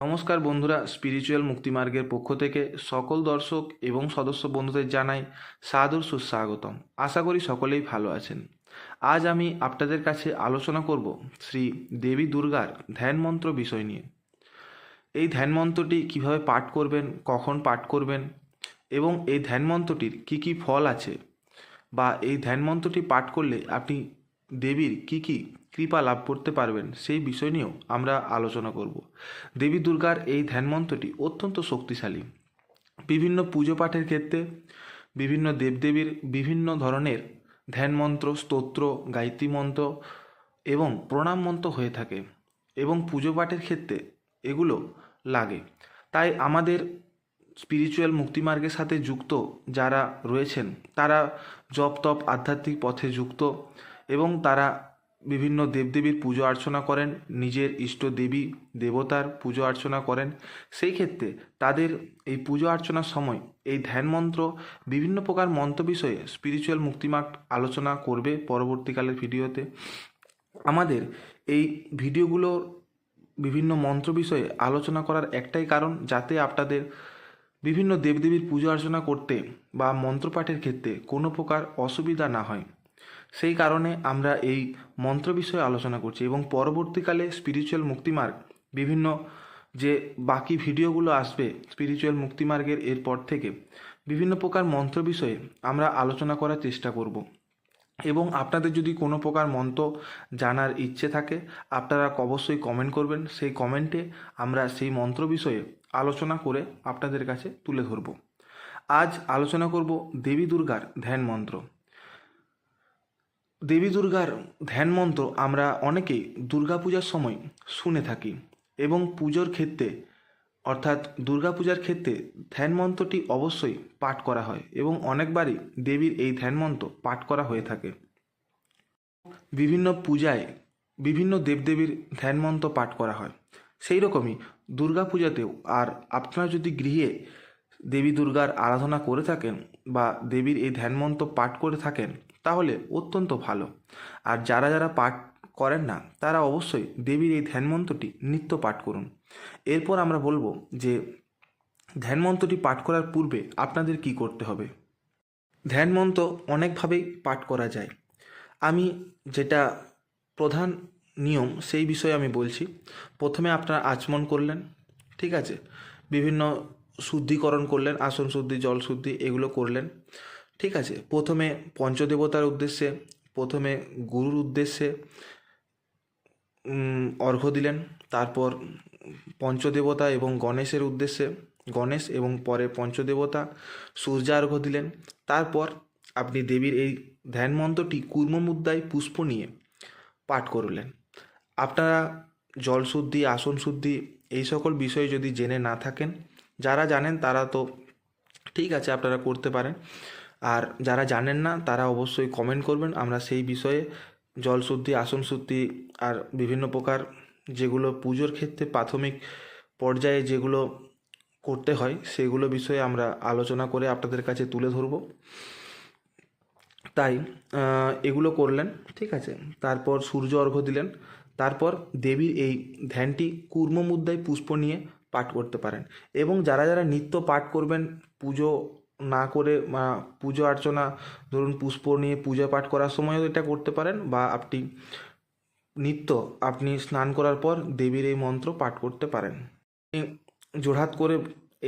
নমস্কার বন্ধুরা স্পিরিচুয়াল মুক্তিমার্গের পক্ষ থেকে সকল দর্শক এবং সদস্য বন্ধুদের জানাই সাদর সুস্বাগতম। আশা করি সকলেই ভালো আছেন। আজ আমি আপনাদের কাছে আলোচনা করব শ্রী দেবী দুর্গার ধ্যান মন্ত্র বিষয় নিয়ে। এই ধ্যান মন্ত্রটি কীভাবে পাঠ করবেন, কখন পাঠ করবেন এবং এই ধ্যান মন্ত্রটির কী কী ফল আছে বা এই ধ্যান মন্ত্রটি পাঠ করলে আপনি দেবীর কী কী কৃপা লাভ করতে পারবেন, সেই বিষয় নিয়েও আমরা আলোচনা করব। দেবী দুর্গার এই ধ্যান মন্ত্রটি অত্যন্ত শক্তিশালী। বিভিন্ন পুজো পাঠের ক্ষেত্রে বিভিন্ন দেবদেবীর বিভিন্ন ধরনের ধ্যান মন্ত্র স্তোত্র, গায়ত্রী মন্ত্র এবং প্রণাম মন্ত্র হয়ে থাকে এবং পুজো পাঠের ক্ষেত্রে এগুলো লাগে। তাই আমাদের স্পিরিচুয়াল মুক্তিমার্গের সাথে যুক্ত যারা রয়েছেন, তারা জপ তপ আধ্যাত্মিক পথে যুক্ত এবং তারা বিভিন্ন দেবদেবীর পুজো অর্চনা করেন, নিজের ইষ্ট দেবী, দেবতার পুজো অর্চনা করেন। সেই ক্ষেত্রে তাদের এই পুজো অর্চনার সময় এই ধ্যান মন্ত্র বিভিন্ন প্রকার মন্ত্র বিষয়ে স্পিরিচুয়াল মুক্তিমার্গ আলোচনা করবে পরবর্তীকালের ভিডিওতে। আমাদের এই ভিডিওগুলোর বিভিন্ন মন্ত্র বিষয়ে আলোচনা করার একটাই কারণ, যাতে আপনাদের বিভিন্ন দেবদেবীর পুজো অর্চনা করতে বা মন্ত্রপাঠের ক্ষেত্রে কোনো প্রকার অসুবিধা না হয়। সেই কারণে আমরা এই মন্ত্র বিষয়ে আলোচনা করছি এবং পরবর্তীকালে স্পিরিচুয়াল মুক্তিমার্গ বিভিন্ন যে বাকি ভিডিওগুলো আসবে স্পিরিচুয়াল মুক্তিমার্গের এরপর থেকে, বিভিন্ন প্রকার মন্ত্র বিষয়ে আমরা আলোচনা করার চেষ্টা করব। এবং আপনাদের যদি কোনো প্রকার মন্ত্র জানার ইচ্ছে থাকে, আপনারা অবশ্যই কমেন্ট করবেন, সেই কমেন্টে আমরা সেই মন্ত্র বিষয়ে আলোচনা করে আপনাদের কাছে তুলে ধরব। আজ আলোচনা করব দেবী দুর্গার ধ্যান মন্ত্র। দেবী দুর্গার ধ্যান মন্ত্র আমরা অনেকেই দুর্গাপূজার সময় শুনে থাকি এবং পুজোর ক্ষেত্রে, অর্থাৎ দুর্গাপূজার ক্ষেত্রে ধ্যান মন্ত্রটি অবশ্যই পাঠ করা হয় এবং অনেকবারই দেবীর এই ধ্যান মন্ত্র পাঠ করা হয়ে থাকে। বিভিন্ন পূজায় বিভিন্ন দেবদেবীর ধ্যান মন্ত্র পাঠ করা হয়। সেই রকমই দুর্গাপূজাতেও আর আপনারা যদি গৃহে দেবী দুর্গার আরাধনা করে থাকেন বা দেবীর এই ধ্যান মন্ত্র পাঠ করে থাকেন তাহলে অত্যন্ত ভালো। আর যারা যারা পাঠ করেন না, তারা অবশ্যই দেবীর এই ধ্যানমন্ত্রটি নিত্য পাঠ করুন। এরপর আমরা বলব যে, ধ্যানমন্ত্রটি পাঠ করার পূর্বে আপনাদের কি করতে হবে? ধ্যান মন্ত্র অনেকভাবেই পাঠ করা যায়। আমি যেটা প্রধান নিয়ম, সেই বিষয়ে আমি বলছি। প্রথমে আপনারা আচমন করলেন, ঠিক আছে? বিভিন্ন শুদ্ধিকরণ করলেন, আসন শুদ্ধি, জল শুদ্ধি, এগুলো করলেন। ঠিক আছে প্রথমে পঞ্চদেবতার উদ্দেশ্যে প্রথমে গুরুর উদ্দেশ্যে উম, অর্ঘ্য দিলেন তারপর পঞ্চদেবতা এবং গণেশের উদ্দেশ্যে গণেশ এবং পরে পঞ্চদেবতা সূর্যার্ঘ্য দিলেন তারপর আপনি দেবীর এই ধ্যান মন্ত্রটি কুর্ম মুদ্রায় পুষ্প নিয়ে পাঠ করলেন। আপনারা জল শুদ্ধি আসন শুদ্ধি এই সকল বিষয়ে যদি জেনে না থাকেন যারা জানেন তারা তো ঠিক আছে আপনারা করতে পারেন। আর যারা জানেন না, তারা অবশ্যই কমেন্ট করবেন। আমরা সেই বিষয়ে জল শুদ্ধি, আসন শুদ্ধি আর বিভিন্ন প্রকার যেগুলো পুজোর ক্ষেত্রে প্রাথমিক পর্যায়ে যেগুলো করতে হয়, সেগুলো বিষয়ে আমরা আলোচনা করে আপনাদের কাছে তুলে ধরব। তাই এগুলো করলেন, ঠিক আছে? তারপর সূর্য অর্ঘ্য দিলেন। তারপর দেবীর এই ধ্যানটি কুর্ম মুদ্রায় পুষ্প নিয়ে পাঠ করতে পারেন। এবং যারা যারা নিত্য পাঠ করবেন, পুজো না করে পুজো অর্চনা, ধরুন পুষ্প নিয়ে পূজা পাঠ করার সময়ও এটা করতে পারেন বা আপনি নিত্য আপনি স্নান করার পর দেবীর এই মন্ত্র পাঠ করতে পারেন। জোড়হাত করে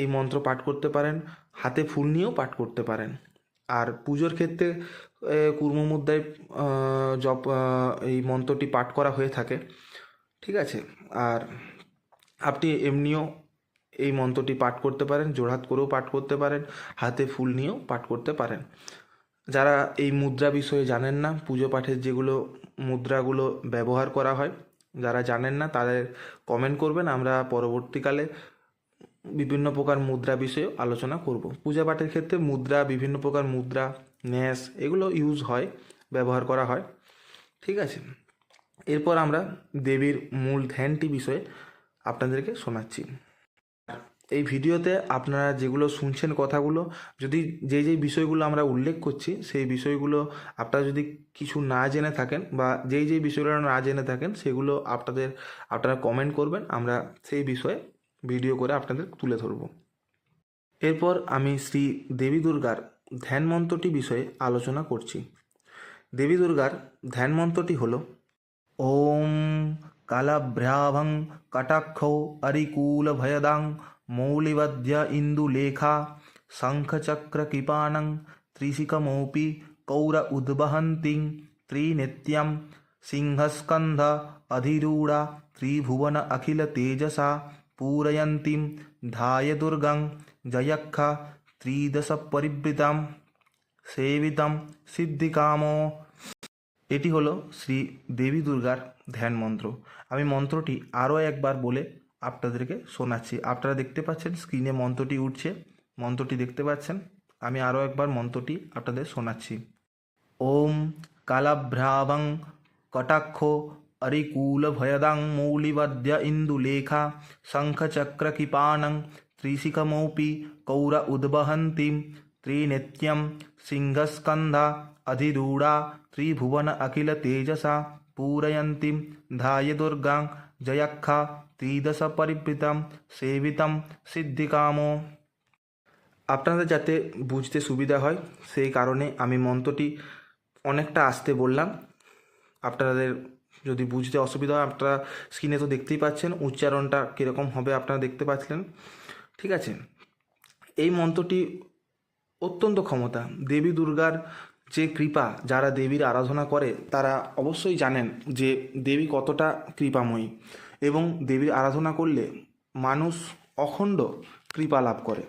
এই মন্ত্র পাঠ করতে পারেন, হাতে ফুল নিয়েও পাঠ করতে পারেন। আর পুজোর ক্ষেত্রে কুর্ম মুদ্রায় জপ এই মন্ত্রটি পাঠ করা হয়ে থাকে, ঠিক আছে? আর আপনি এমনিও এই মন্ত্রটি পাঠ করতে পারেন জোড়হাত করেও পাঠ করতে পারেন, হাতে ফুল নিয়েও পাঠ করতে পারেন। যারা এই মুদ্রা বিষয়ে জানেন না, পুজো পাঠের যেগুলো মুদ্রাগুলো ব্যবহার করা হয়, যারা জানেন না তাদের কমেন্ট করবেন, আমরা পরবর্তীকালে বিভিন্ন প্রকার মুদ্রা বিষয়ে আলোচনা করব। পূজা পাঠের ক্ষেত্রে মুদ্রা, বিভিন্ন প্রকার মুদ্রা, ন্যাস এগুলো ইউজ হয়, ব্যবহার করা হয়। ঠিক আছে? এরপর আমরা দেবীর মূল ধ্যানটি বিষয়ে আপনাদেরকে শোনাচ্ছি। এই ভিডিওতে আপনারা যেগুলো শুনছেন কথাগুলো, যদি যে যে বিষয়গুলো আমরা উল্লেখ করছি, সেই বিষয়গুলো আপনারা যদি কিছু না জেনে থাকেন বা যেই যেই বিষয়গুলো না জেনে থাকেন, সেগুলো আপনাদের, আপনারা কমেন্ট করবেন, আমরা সেই বিষয়ে ভিডিও করে আপনাদের তুলে ধরব। এরপর আমি শ্রী দেবী দুর্গার ধ্যান মন্ত্রটি বিষয়ে আলোচনা করছি। দেবী দুর্গার ধ্যান মন্ত্রটি হল, ওম কালাভ্রাভং কটাক্ষৌ অরিকুলভয়দাং মৌলিবদ্য ইন্দুলেখা শঙ্খচক্রকৃপাণং ত্রিশিকমৌপি কৌর উদ্বহন্তিং ত্রিনিত্যং সিংহস্কন্ধ, অধিরূঢ়া, ত্রিভুবন অখিল তেজসা পূরয়ন্তীং ধায় দুর্গাং জয়ক্ষ ত্রিদশ পরিবৃতাম সেবিতম, সিদ্ধিকামো। এটি হলো শ্রী দেবী দুর্গার ধ্যান মন্ত্র আমি মন্ত্রটি আরও একবার বলে আপনাদেরকে শোনাচ্ছি। আপনারা দেখতে পাচ্ছেন স্ক্রিনে মন্ত্রটি উঠছে। মন্ত্রটি দেখতে পাচ্ছেন? আমি আরও একবার মন্ত্রটি আপনাদের শোনাচ্ছি। ওম কালাভ্রাভং কটাক্ষ অরিকুলভয়দাং মৌলিবদ্য ইন্দুলেখা শঙ্খচক্রকিপাণং ত্রিশিখমৌপি কৌর উদ্বহন্তীং ত্রিনিত্যং সিংহস্কন্ধা অধিরূঢ়া ত্রিভুবন অখিল তেজসা পূরয়ন্তীং ধায় দুর্গাং জয়ক্ষা ত্রিদশ পরিবৃতম সেবিতম সিদ্ধিকামো আপনাদের যাতে বুঝতে সুবিধা হয়, সেই কারণে আমি মন্ত্রটি অনেকটা আসতে বললাম। আপনাদের যদি বুঝতে অসুবিধা হয়, আপনারা স্ক্রিনে তো দেখতেই পাচ্ছেন, উচ্চারণটা কীরকম হবে আপনারা দেখতে পাচ্ছিলেন। ঠিক আছে? এই মন্ত্রটি অত্যন্ত ক্ষমতা। দেবী দুর্গার যে কৃপা যারা দেবীর আরাধনা করে, তারা অবশ্যই জানেন যে দেবী কতটা কৃপাময়ী এবং দেবীর আরাধনা করলে মানুষ অখণ্ড কৃপা লাভ করে।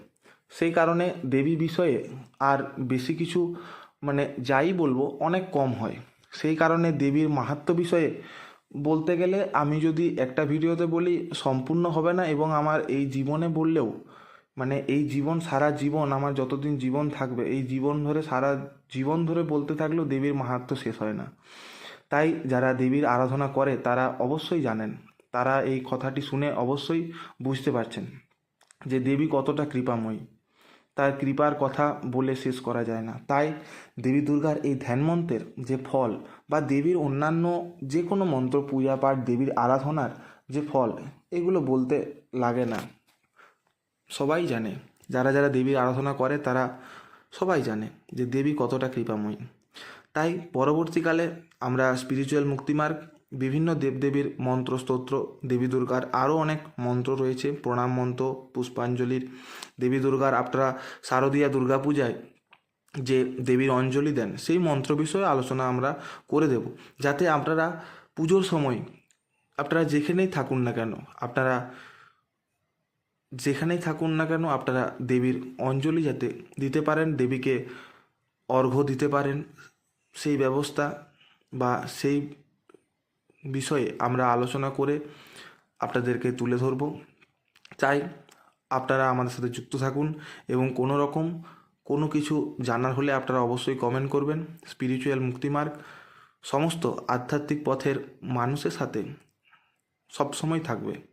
সেই কারণে দেবী বিষয়ে আর বেশি কিছু মানে যাই বলব, অনেক কম হয়। সেই কারণে দেবীর মাহাত্ম বিষয়ে বলতে গেলে আমি যদি একটা ভিডিওতে বলি, সম্পূর্ণ হবে না এবং আমার এই জীবনে বললেও মানে এই জীবন, সারা জীবন, আমার যতদিন জীবন থাকবে, এই জীবন ধরে, সারা জীবন ধরে বলতে থাকলেও দেবীর মাহাত্ম্য শেষ হয় না। তাই যারা দেবীর আরাধনা করে, তারা অবশ্যই জানেন, তারা এই কথাটি শুনে অবশ্যই বুঝতে পারছেন যে দেবী কতটা কৃপাময়ী। তার কৃপার কথা বলে শেষ করা যায় না। তাই দেবী দুর্গার এই ধ্যানমন্ত্রের যে ফল বা দেবীর অন্যান্য যে কোনো মন্ত্র, পূজা পাঠ, দেবীর আরাধনার যে ফল, এগুলো বলতে লাগে না। সবাই জানে। যারা যারা দেবীর আরাধনা করে, তারা সবাই জানে যে দেবী কতটা কৃপাময়ী। তাই পরবর্তীকালে আমরা স্পিরিচুয়াল মুক্তিমার্গ বিভিন্ন দেবদেবীর মন্ত্র স্তোত্র দেবী দুর্গার আরও অনেক মন্ত্র রয়েছে। প্রণাম মন্ত্র, পুষ্পাঞ্জলির, দেবী দুর্গার আপনারা শারদীয়া দুর্গাপূজায় যে দেবীর অঞ্জলি দেন, সেই মন্ত্র বিষয়ে আলোচনা আমরা করে দেব। যাতে আপনারা পুজোর সময়, আপনারা যেখানেই থাকুন না কেন, আপনারা যেখানেই থাকুন না কেন, আপনারা দেবীর অঞ্জলি যাতে দিতে পারেন, দেবীকে অর্ঘ্য দিতে পারেন, সেই ব্যবস্থা বা সেই বিষয়ে আমরা আলোচনা করে আপনাদেরকে তুলে ধরব। চাই আপনারা আমাদের সাথে যুক্ত থাকুন এবং কোনো রকম কোনো কিছু জানার হলে আপনারা অবশ্যই কমেন্ট করবেন। স্পিরিচুয়াল মুক্তিমার্গ সমস্ত আধ্যাত্মিক পথের মানুষের সাথে সবসময় থাকবে।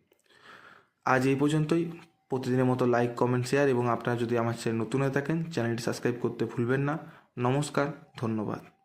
আজ এই পর্যন্তই। প্রতিদিনের মতো লাইক কমেন্ট শেয়ার এবং আপনারা যদি আমার চ্যানেল নতুন হয়ে থাকেন চ্যানেলটি সাবস্ক্রাইব করতে ভুলবেন না। নমস্কার, ধন্যবাদ।